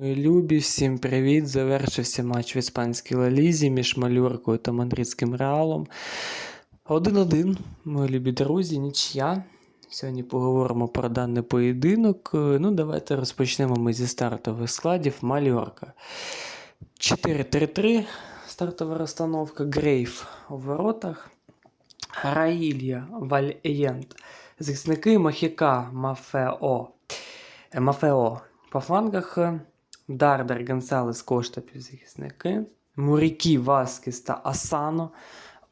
Мої любі, всім привіт! Завершився матч в іспанській лалізі між Мальоркою та Мадридським Реалом. 1-1, мої любі друзі, нічия. Сьогодні поговоримо про даний поєдинок. Е, Ну, давайте розпочнемо ми зі стартових складів. Мальорка. 4-3-3. Стартова розстановка. Грейф у воротах. Раїлья, Вальєнт. Захисники Махіка, Мафео. Е, Мафео по флангах. Дардар, Гонсалес, Кошта півзахисники. Мурікі, Васкіс та Асано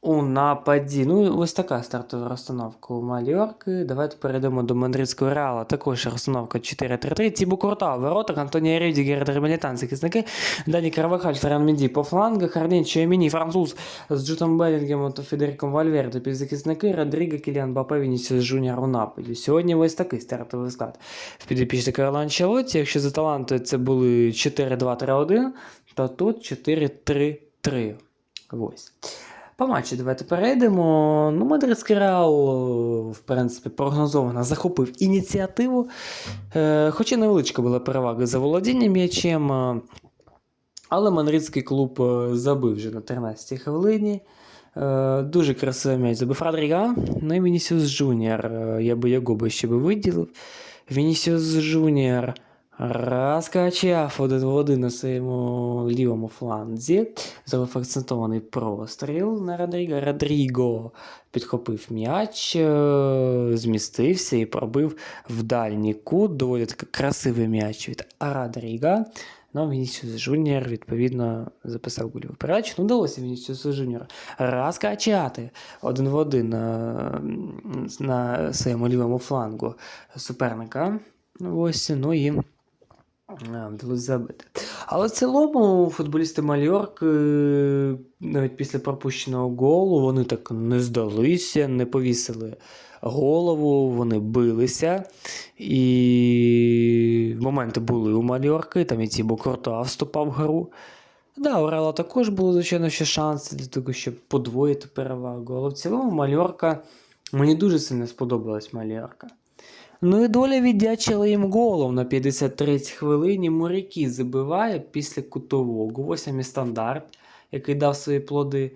у нападі. Ну, ось така стартова розстановка у Мальорки. Давайте перейдемо до Мадридського Реала. Також розстановка 4-3-3. Тібу Курта у воротах, Антонія Рюдігер та Мілітан захисники. Дані Карвахаль, Ферран Менді по флангах. Арнін Чуаміні, француз з Джутом Белінгемом та Федериком Вальверде півзахисники. Родріго, Кіліан Бапе, Вінісіус Жуніор у нападі. Сьогодні ось такий стартовий склад. В підопічці Карла Анчелоті. Якщо за таланти це були 4-2-3-1, то тут 4-3-3. Ось. По матчі давайте перейдемо. Ну, Мадридський Реал, в принципі, прогнозовано захопив ініціативу. Е, хоча невеличка була перевага за володінням м'ячем. е, Але мадридський клуб е, забив вже на 13-й хвилині. Е, Дуже красивий м'яч забив Родріга. Ну і Вінісіус Джуніор. Е, Я би його би ще би виділив. Вінісіус Джуніор розкачав один в один на своєму лівому фланзі. Зробив акцентований простріл на Родріго. Родріго підхопив м'яч, е, змістився і пробив в дальній кут. Доволі такий красивий м'яч від Родріга. Ну, Вінісіус Жуніор, відповідно, записав гольову передачу. Ну, вдалося Вінісіусу Жуніору розкачати один в один на, на своєму лівому флангу суперника. Ось, ну і Вдалося забити. Але в цілому футболісти Мальорки, навіть після пропущеного голу, вони так не здалися, не повісили голову, вони билися. І моменти були у Мальорки, там і Тібо Куртуа вступав в гру. Да, у Реала також було, звичайно, ще шанси для того, щоб подвоїти перевагу. Але в цілому Мальорка, мені дуже сильно сподобалась Мальорка. Ну і доля віддячила їм голом на 53-й хвилині. Моряки забиває після кутового. Ось саме стандарт, який дав свої плоди.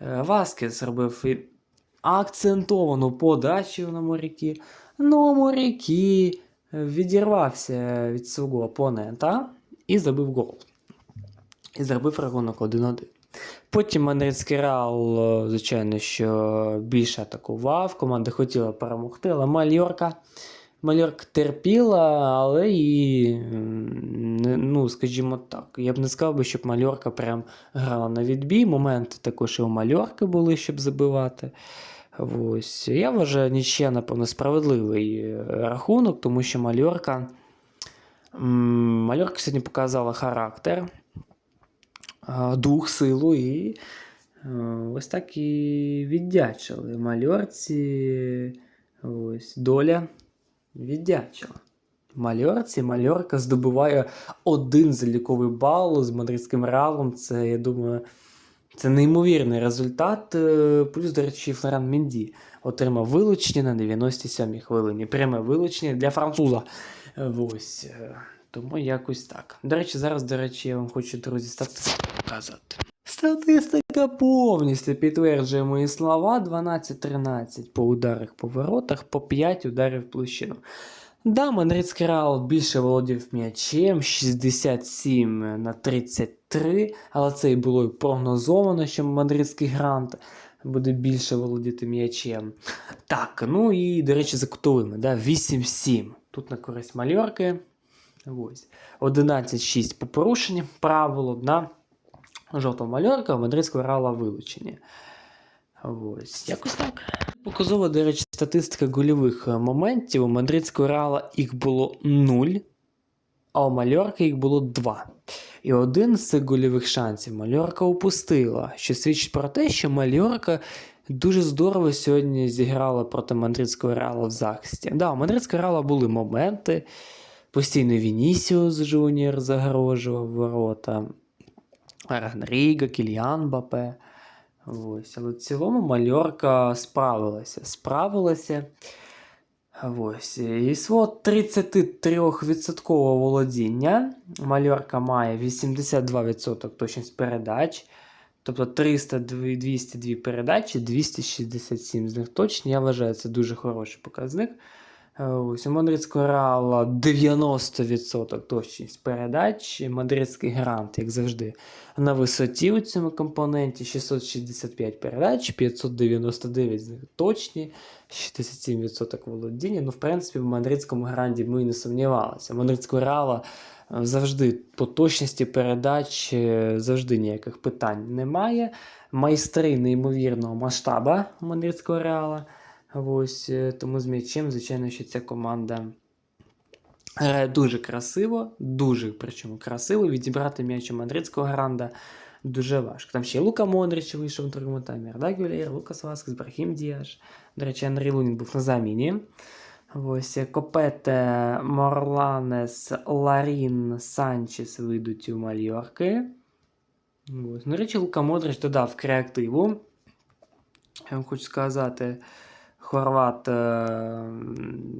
Е, Васкес зробив і акцентовану подачу на моряки. Ну, моряки відірвався від свого опонента і забив гол. І зробив рахунок 1-1. Потім Мадридський Реал, е, звичайно, що більше атакував, команда хотіла перемогти, але Мальорка. Мальорка терпіла, але і, ну, скажімо так, я б не сказав би, щоб Мальорка прям грала на відбій. Моменти також і у Мальорки були, щоб забивати. Ось. Я вважаю, нічия, напевно, справедливий е, рахунок, тому що Мальорка. Мальорка сьогодні показала характер, дух, силу і е, ось так і віддячили. Мальорці. Ось, доля віддячила. Мальорці, Мальорка здобуває один заліковий бал з мадридським реалом. Це, я думаю, це неймовірний результат. Е, Плюс, до речі, Флоран Менді отримав вилучення на 97-й хвилині. Пряме вилучення для француза. Е, Ось. Тому якось так. До речі, зараз, до речі, я вам хочу, друзі, статистику показати. Статистика повністю підтверджує мої слова. 12-13 по ударах по воротах, по 5 ударів площину. Да, Мадридський Реал більше володів м'ячем, 67 на 33, але це і було і прогнозовано, що мадридський грант буде більше володіти м'ячем. Так, ну і, до речі, за кутовими, да, 8-7. Тут на користь Мальорки. Ось. 11-6 по порушенню правил, на жовтого Мальорка, у мадридського Реала вилучення. Ось, якось так. Показова, до речі, статистика гольових е, моментів. У мадридського Реала їх було 0, а у Мальорки їх було 2. І один з цих гольових шансів Мальорка упустила, що свідчить про те, що Мальорка дуже здорово сьогодні зіграла проти мадридського Реала в захисті. Да, у мадридського Реала були моменти. Постійно Вінісіус Жуніор загрожував ворота. Ренріга, Кільян Бапе. Ось. Але в цілому Мальорка справилася. Справилася. Ось. І свого 33% володіння. Мальорка має 82% точність передач. Тобто 300, 202 передачі, 267 з них точні. Я вважаю, це дуже хороший показник. Е, Ось у Мадридського реала 90% точність передач. Мадридський грант, як завжди, на висоті у цьому компоненті 665 передач, 599 з них точні, 67% володіння. Ну, в принципі, в мадридському гранді ми не сумнівалися. Мадридського реала е, завжди по точності передач е, завжди ніяких питань немає. Майстри неймовірного масштаба у мадридського реала. Ось е, тому з м'ячем, звичайно, що ця команда грає дуже красиво, дуже причому красиво. Відібрати м'яч у мадридського гранда дуже важко. Там ще й Лука Мондрич вийшов в другому таймі, Арда Гюлєр, Лукас Васкес, Брахім Діаш. До речі, Андрій Лунін був на заміні. Ось е, Копете, Морланес, Ларін, Санчес вийдуть у Мальорки. Ось. До речі, Лука Модрич додав креативу. Я вам хочу сказати, Хорват, е,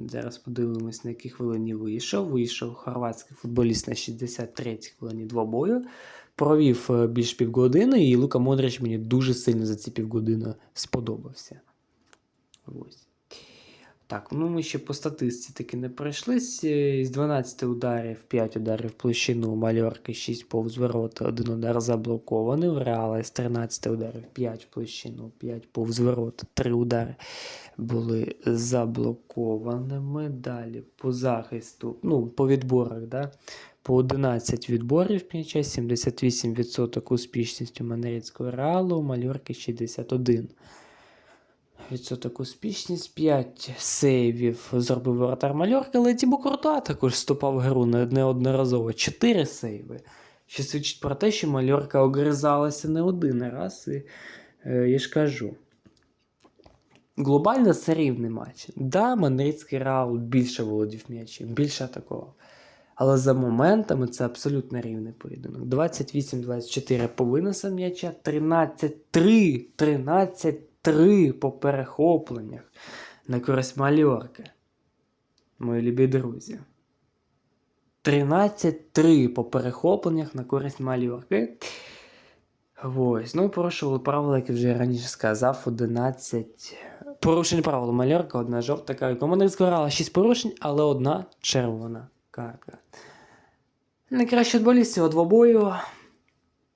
зараз подивимось, на якій хвилині вийшов. Вийшов хорватський футболіст на 63-й хвилині двобою. Провів е, більш півгодини, і Лука Модрич мені дуже сильно за ці півгодини сподобався. Ось. Так, ну ми ще по статистиці таки не пройшлись. З 12 ударів, 5 ударів в площину, Мальорки 6 повз ворота, 1 удар заблокований. В Реала з 13 ударів, 5 в площину, 5 повз ворота, 3 удари були заблокованими. Далі по захисту, ну, по відборах, да? по 11 відборів м'яча, 78% успішність у Манерицького реалу, у Мальорки 61%. Відсоток успішність, 5 сейвів зробив воротар Мальорки, але Тібо Куртуа також вступав в гру неодноразово. 4 сейви. Що свідчить про те, що Мальорка огризалася не один раз. І е, я ж кажу. Глобально це рівний матч. Да, Мадридський Реал більше володів м'ячем, більше атакував. Але за моментами це абсолютно рівний поєдинок. 28-24 по виносам м'яча, 13-3, 13-3 по перехопленнях на користь Мальорки. Мої любі друзі. 13-3 по перехопленнях на користь Мальорки. Ось. Ну і порушували правила, як я вже раніше сказав, 11. Порушень правил Мальорка, одна жовта картка. Команда згорала 6 порушень, але одна червона картка. Найкращий футболіст цього двобою.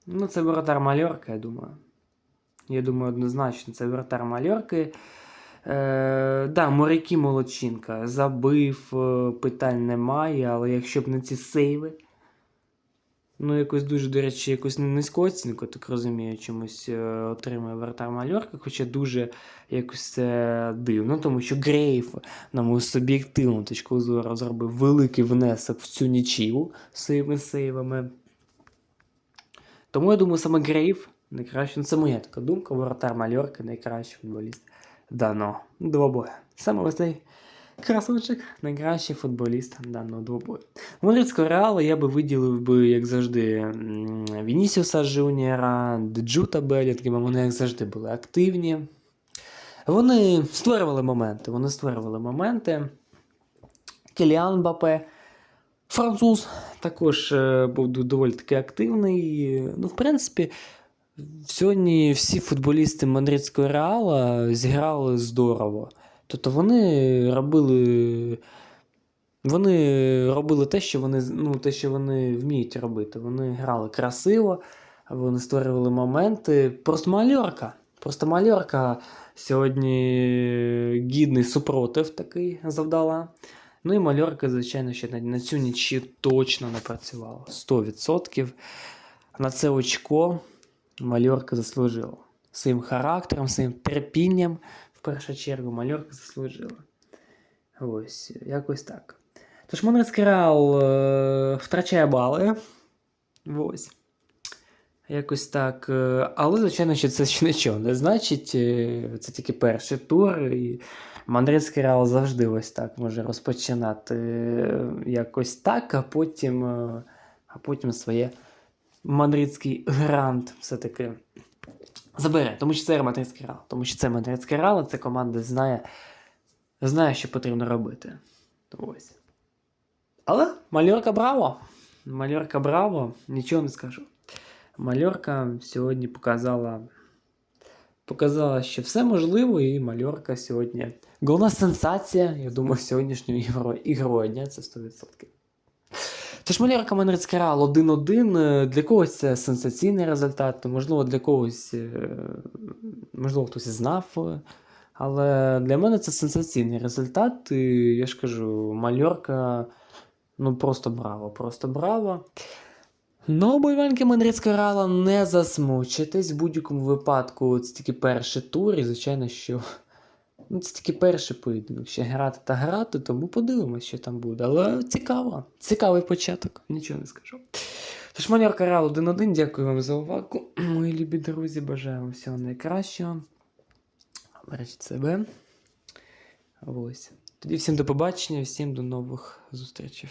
Ну, це воротар Мальорка, я думаю. Я думаю, однозначно, це воротар Мальорки. Е, да, моряки молодчинка. Забив, е, питань немає, але якщо б не ці сейви. Ну, якось дуже, до речі, якусь низьку оцінку, так розумію, чомусь е, отримує вратар Мальорка, хоча дуже якось це дивно, тому що Грейф, на мою суб'єктивну точку зору, зробив великий внесок в цю нічию своїми сейвами. Тому я думаю, саме Грейф найкращий. Ну, це моя така думка, воротар Мальорка найкращий футболіст даного двобою. Саме ось цей красавчик, найкращий футболіст даного двобою. Мадридського реалу я би виділив би, як завжди, Вінісіуса Жуніора, Джута Белінгема, вони, як завжди, були активні. Вони створювали моменти. Вони створювали моменти. Кіліан Бапе, француз, також е, був доволі таки активний. Ну, в принципі, сьогодні всі футболісти Мадридського реала зіграли здорово. Тобто вони робили. Вони робили те, що вони, ну, те, що вони вміють робити. Вони грали красиво, вони створювали моменти. Просто мальорка. Просто мальорка сьогодні гідний супротив такий завдала. Ну і мальорка, звичайно, ще на, цю ніч точно не працювала. 100%. На це очко мальорка заслужила. Своїм характером, своїм терпінням, в першу чергу, мальорка заслужила. Ось, якось так. Тож Монрецький Реал е, втрачає бали. Ось. Якось так. е, Але, звичайно, що це ще нічого не значить. Це тільки перший тур. І Мандридський Реал завжди ось так може розпочинати якось так, а потім, а потім своє мадридський грант все-таки забере. Тому що це мадридський Реал. Тому що це мадридський Реал, і ця команда знає знає, що потрібно робити. Ось. Але Мальорка браво! Мальорка браво! Нічого не скажу. Мальорка сьогодні показала. Показала, що все можливо, і Мальорка сьогодні. Головна сенсація, я думаю, сьогоднішнього ігро... ігрового дня це 100%. Тож Мальорка Манрицький Реал 1-1. Е, Для когось це сенсаційний результат, можливо, для когось, е, можливо, хтось знав. е, Але для мене це сенсаційний результат. І я ж кажу, Мальорка, ну просто браво, просто браво. Ну, бойванки Мандрицького Реала не засмучитесь. В будь-якому випадку це тільки перший тур, і звичайно, що ну, це тільки перший поєдинок. Ще грати та грати, тому подивимось, що там буде. Але цікаво. Цікавий початок, нічого не скажу. Тож, Маньорка Реал 1-1, дякую вам за увагу. Мої любі друзі, бажаю вам всього найкращого. Бережіть себе. Ось. Тоді всім до побачення, всім до нових зустрічей.